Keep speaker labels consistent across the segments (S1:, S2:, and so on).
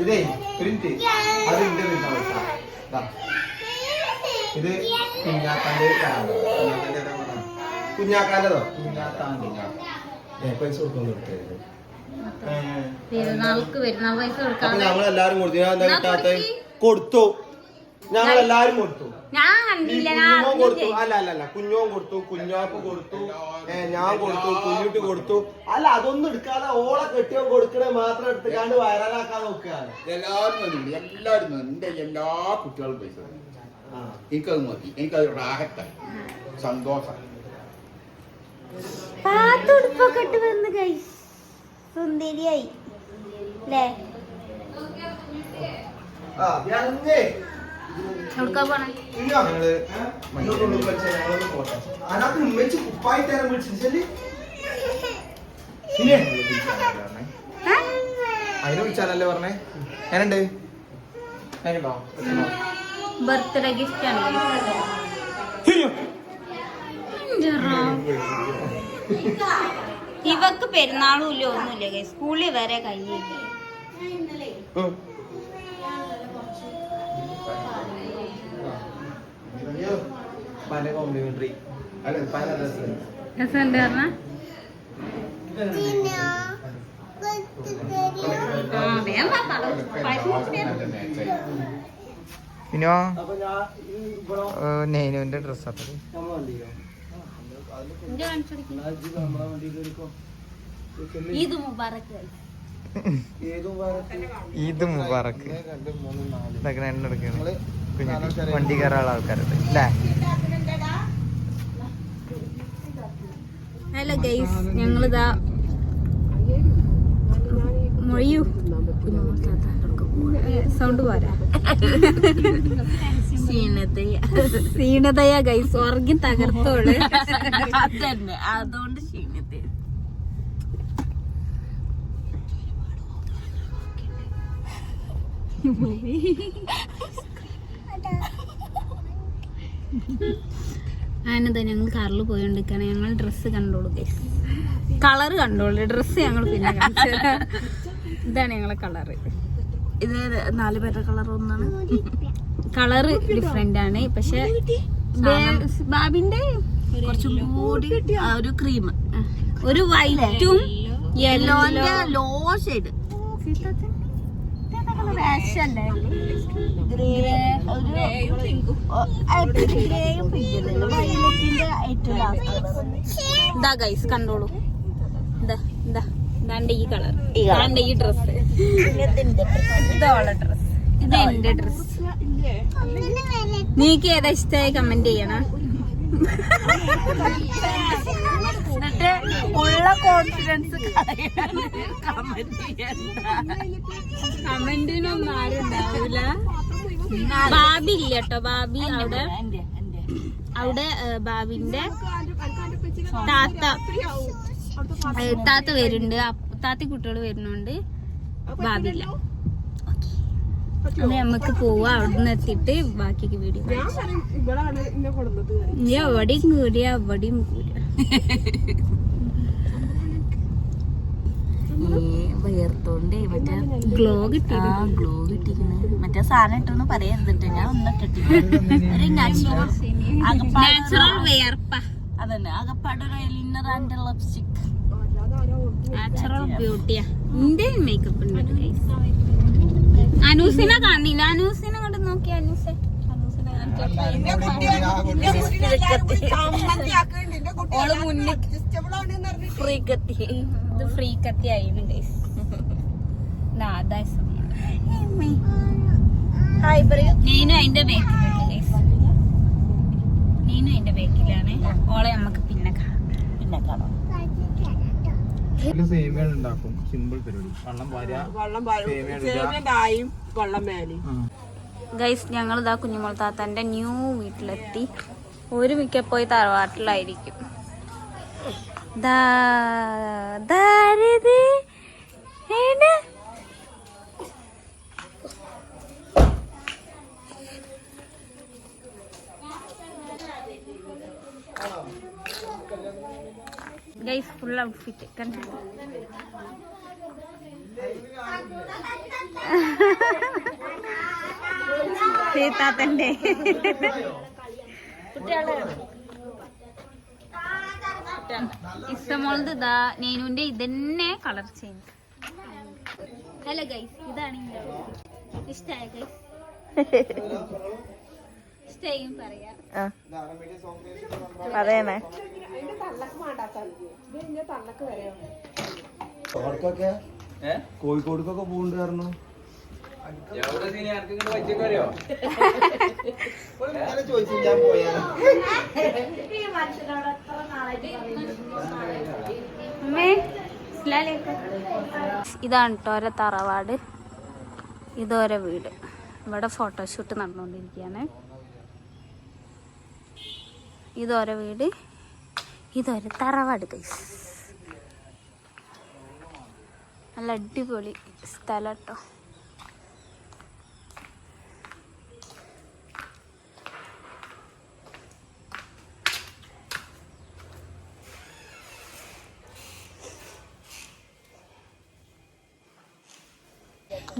S1: ഇതേ പ്രിന്റ് അത് ഇന്റെ. ഇത് കുഞ്ഞാക്കാന്റെ കുഞ്ഞാക്കാന്റെതോ കുഞ്ഞാക്കാന്റെ ഏ പൈസ
S2: പെരുന്നാൾക്ക് പെരുന്നാൾ പൈസ കൊടുക്കാൻ
S1: ഞങ്ങളെല്ലാരും കൊടുത്തു. ഞാൻ എന്താ
S2: എല്ലാരും
S1: കൊടുത്തു.
S2: ഞാൻ കണ്ടില്ല ഞാൻ
S1: കുഞ്ഞുമോൻ കൊടുത്തു. അല്ല അല്ല അല്ല. കുഞ്ഞോൻ കൊടുത്തു കുഞ്ഞാപ്പ് കൊടുത്തു ഞാൻ കൊടുത്തു കുഞ്ഞുട്ടി കൊടുത്തു. അല്ല അതൊന്നും എടുക്കാതെ ഓളെ കെട്ടിയോ കൊടുക്കണേ മാത്രം എടുത്തുകാണ്ട് വൈറലാക്കാൻ നോക്കുകയാണ്.
S3: എല്ലാവരും എല്ലാവരും എന്റെ എല്ലാ കുട്ടികളും പൈസ. എനിക്കത് മതി. എനിക്കത് റാഹത്തായി. സന്തോഷം.
S2: പാത്തുടുപ്പൊക്കെ ഇട്ട് വന്ന് ഗൈസ് സുന്ദരിയായി. അല്ലേ
S1: ആ, ഇറങ്ങ്. അതിനെ പറഞ്ഞേ? ഞാനുണ്ട്
S2: ബർത്ത്ഡേ ഗിഫ്റ്റ് ആണ്. ഇവക്ക് പെരുന്നാളും ഇല്ല ഒന്നുമില്ല സ്കൂളിൽ വരെ കയ്യില്ലേ
S1: പല കോംപ്ലിമെന്ററി പല ഡ്രസ്
S2: രസമുണ്ട് പറഞ്ഞ?
S4: പിന്നെ
S1: അപ്പൊ ഞാൻ ഈ ഇവിടെ
S4: നെയ്നുവിന്റെ ഡ്രസ്
S2: ഈദ്
S4: മുബാറക്ക് ഇതൊക്കെ എണ്ണെടുക്കുന്നത് വണ്ടി കയറാനുള്ള ആൾക്കാരുണ്ട്. അല്ലേ
S2: ഹലോ ഗൈസ് ഞങ്ങളിതാ മൊഴിയൂ. സൗണ്ട് പോരാ? ക്ഷീണതയ. ഗൈസ് ഉറങ്ങി തകർത്തോൾ. അതന്നെ അതുകൊണ്ട് ക്ഷീണത അങ്ങനെന്താ ഞങ്ങൾ കാറിൽ പോയോണ്ടിരിക്കാണ്. ഞങ്ങൾ ഡ്രസ്സ് കണ്ടോളൂ കളറ് കണ്ടോളൂ. ഡ്രസ്സ് ഞങ്ങൾ പിന്നെ ഇതാണ് ഞങ്ങളെ കളറ്
S5: ഇത് നാല് പേരുടെ കളർ ഒന്നാണ്.
S2: കളറ് ഡിഫറെന്റ് ആണ്. പക്ഷെ ബാബിന്റെ
S5: കുറച്ചും കൂടി ഒരു ക്രീം
S2: ഒരു വൈറ്റും
S5: യെല്ലോന്റെ ലോ ഷെയ്ഡ്
S2: ഇതാ ഗൈസ് കണ്ടോളൂ. ഇതാ ഇതാ ഇതാണ്ട് ഈ കളർ ഇതാണ്ട് ഈ ഡ്രസ് ഇതോളെ ഡ്രസ് ഇത് എന്റെ ഡ്രസ് നീക്ക് ഏതാ ഇഷ്ടമായി കമന്റ് ചെയ്യണം?
S5: എന്നിട്ട് ഉള്ള കോൺഫിഡൻസ് കമന്റ്
S2: കമന്റിനൊന്നും ആരും ഉണ്ടാവൂല. ബാബി ഇല്ല കേട്ടോ ബാബി അവിടെ അവിടെ ബാബിന്റെ താത്ത താത്ത വരുന്നുണ്ട്. അപ്പ- താത്തി കുട്ടികൾ വരുന്നുണ്ട് ബാബില്ല അപ്പൊ നമുക്ക് പോവാ. അവിടെ നിന്ന് എത്തിയിട്ട് ബാക്കിക്ക് വീഡിയോ നീ എവിടെയും കൂടിയ എവിടെയും കൂടിയ
S5: വിയർത്തോണ്ടേ മറ്റേ
S2: ഗ്ലോ കിട്ടി
S5: ആ ഗ്ലോ കിട്ടിക്കണ് മറ്റേ സാധനം ഇട്ടൊന്നും പറയരുതിട്ട് ഞാൻ ഒന്നിട്ടിട്ടില്ല ഒരു നാച്ചുറൽ
S2: നാച്ചുറൽ വേർപ്പ.
S5: അതന്നെ അകപ്പാടൊരു എലിനർ ആൻഡ് ലിപ്സ്റ്റിക്
S2: നാച്ചുറൽ ബ്യൂട്ടിയാ എന്റെ മേക്കപ്പ് ഉണ്ട്. അനൂസിനെ കാണില്ല. അനൂസിനെ കണ്ട് നോക്കി അനൂസെ.
S5: ഫ്രീ കത്തി
S2: ഇത് ഫ്രീ കത്തി ആയിരുന്നു ഗൈസ് നീനും അതിന്റെ ബേക്കിലുണ്ട് നീനു അതിന്റെ ബേക്കിലാണ് ഓളെ നമുക്ക് പിന്നെ കാണാം
S5: പിന്നെ കാണാം
S1: സേമിയാണ് ഉണ്ടാക്കും സിമ്പിൾ പരിപാടി വെള്ളം പാരുക സേമിയ ഇടുക.
S2: ഗൈസ് ഞങ്ങൾ ഇതാ കുഞ്ഞുമോൾ താത്താന്റെ ന്യൂ വീട്ടിലെത്തി ഒരു മിക്കപ്പോയി തറവാട്ടിലായിരിക്കും ദാ ഏണ്? ഗൈസ് ഫുൾ ഔട്ട്ഫിറ്റ് കണ്ടു സീതാത്തന്റെ ഇഷ്ടമുള്ളത് ഇതാ നേനുവിന്റെ ഇതന്നെ കളർ ചേഞ്ച് ഹലോ ഗൈസ് ഇതാണ് ഇഷ്ടായ ഗൈസ്
S4: പറയണേ
S1: അവർക്കൊക്കെ കാരണം.
S2: ഇതാണ് കേട്ടോ ഓരോ തറവാട്. ഇതോരോ വീട്. ഇവിടെ ഫോട്ടോഷൂട്ട് നടന്നുകൊണ്ടിരിക്കുകയാണ്. ഇതോരോ വീട്. ഇതൊരു തറവാട് കൈസ് നല്ല അടിപൊളി സ്ഥലം കേട്ടോ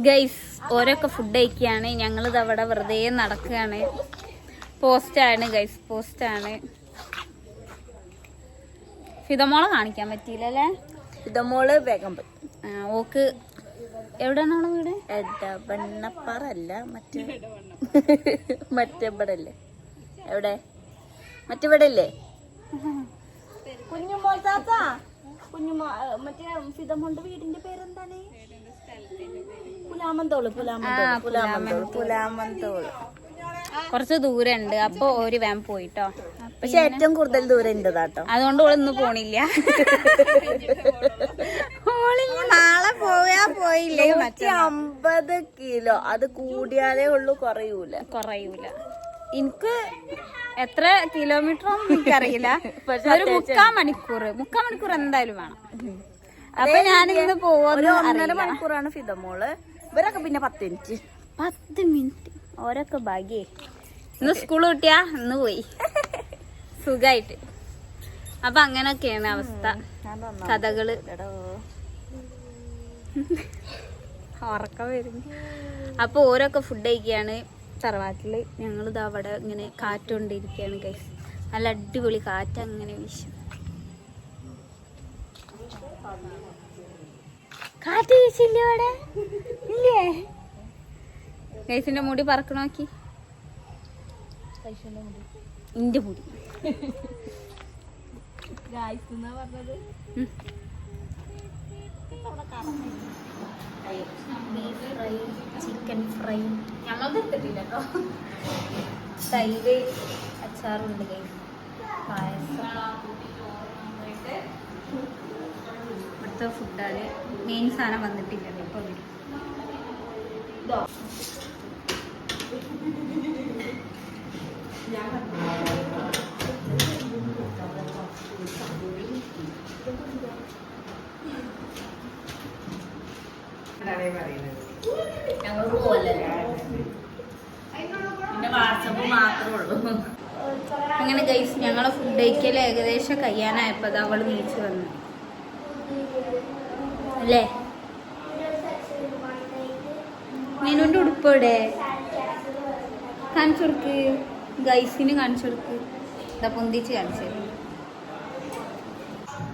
S2: ഗൈസ് ഓരോക്കെ ഫുഡ് കഴിക്കുകയാണ്. ഞങ്ങളിത് അവിടെ വെറുതെ നടക്കുകയാണ്. പോസ്റ്റാണ് ഗൈസ് പോസ്റ്റാണ്. ഫിതമോളെ കാണിക്കാൻ പറ്റിയില്ലല്ലേ
S5: ഫിതമോൾ വേഗം
S2: ഓക്ക് എവിടെയാണ് ഓളെ വീട്?
S5: വെണ്ണപ്പാറ അല്ല മറ്റേ മറ്റേ ഇവിടെ അല്ലേ എവിടെ? മറ്റിവിടെ അല്ലേ കുഞ്ഞുമോൾ താത്ത. കുഞ്ഞുമോ മറ്റേ ഫിതമോളുടെ വീടിന്റെ പേരെന്താണ്? പുലാമന്തോൾ
S2: പുലാമന്തോൾ.
S5: പുലാമന്തോൾ. പുലാമന്തോൾ.
S2: കുറച്ച് ദൂരം ഉണ്ട് അപ്പൊ ഒരു വാൻ പോയിട്ടോ.
S5: പക്ഷെ ഏറ്റവും കൂടുതൽ ദൂരം കേട്ടോ
S2: അതുകൊണ്ട് ഓളൊന്ന് പോണില്ല. ഓളിനി നാളെ പോയാ പോയില്ലേ?
S5: നൂറ്റി അമ്പത് കിലോ. അത് കൂടിയാലേ ഉള്ളൂ കുറയൂല.
S2: കുറയൂല. എനിക്ക് എത്ര കിലോമീറ്റർ ഒന്നും എനിക്കറിയില്ല. ഒരു മുക്കാ മണിക്കൂർ. മുക്കാ മണിക്കൂർ എന്തായാലും വേണം. അപ്പൊ ഞാനിന്ന്
S5: ഇന്ന്
S2: പോവാ
S5: ഒന്നര. മണിക്കൂറാണ് ഫിതമോൾ ഇവരൊക്കെ പിന്നെ പത്ത് മിനിറ്റ്
S2: പത്ത് മിനിറ്റ് ഓരൊക്കെ ഭാഗ്യേ. ഇന്ന് സ്കൂൾ കിട്ടിയാ ഇന്ന് പോയി. സുഖായിട്ട്. അപ്പൊ അങ്ങനൊക്കെയാണ് അവസ്ഥ. കഥകൾ. ഉറക്കം അപ്പൊ ഓരൊക്കെ ഫുഡ് കഴിക്കുകയാണ് തറവാട്ടിൽ. ഞങ്ങളിത് അവിടെ ഇങ്ങനെ കാറ്റുകൊണ്ടിരിക്കുകയാണ് കൈ നല്ല അടിപൊളി കാറ്റ് അങ്ങനെ വീശും. കാറ്റ് വീശില്ലേ അവിടെ? ഇല്ലേ? ഗൈസിന്റെ മുടി പറക്കണ നോക്കി. ഇന്റെ മുടി. ചിക്കൻ ഫ്രൈ ഞങ്ങളത് എടുത്തിട്ടില്ല കേട്ടോ തൈര് അച്ചാറുണ്ട് ഗൈസ്. പായസം. ഇവിടുത്തെ ഫുഡാണ് മെയിൻ സാധനം വന്നിട്ടില്ല. ഇപ്പൊ വരും.
S5: മാത്രമേ ഉള്ളൂ.
S2: അങ്ങനെ ഗൈസ് ഞങ്ങളെ ഫുഡ് കഴിക്കൽ ഏകദേശം കഴിയാനായപ്പോ അത് അവൾ വിളിച്ചു വന്നു. അല്ലേ? ഉടുപ്പ് എവിടെ കാണിച്ചു കൊടുക്ക് ഗൈസിന് കാണിച്ചു കൊടുക്ക് ഇതാ പൊന്തിച്ച് കാണിച്ചു. തരും.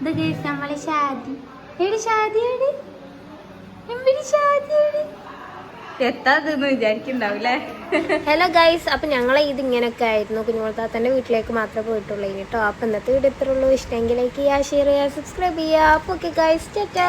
S2: ഇത് ഗൈസ് നമ്മളെ ഷാദി. എടി ഷാദി എടി. എമ്പിടി ഷാദി എടി. എത്താതെന്ന്
S6: ഹലോ ഗൈസ് അപ്പം ഞങ്ങളെ ഇത് ഇങ്ങനെയൊക്കെ ആയിരുന്നു. കുഞ്ഞുമോളത്താത്തന്റെ വീട്ടിലേക്ക് മാത്രമേ പോയിട്ടുള്ളൂ കേട്ടോ. അപ്പം ഇന്നത്തെ വീഡിയോ ഇത്രയുള്ളൂ ഇഷ്ടമെങ്കിൽ ലൈക്ക് ചെയ്യുക ഷെയർ ചെയ്യുക സബ്സ്ക്രൈബ് ചെയ്യുക. അപ്പോൾ ഓക്കെ ഗൈസ് ടാറ്റാ.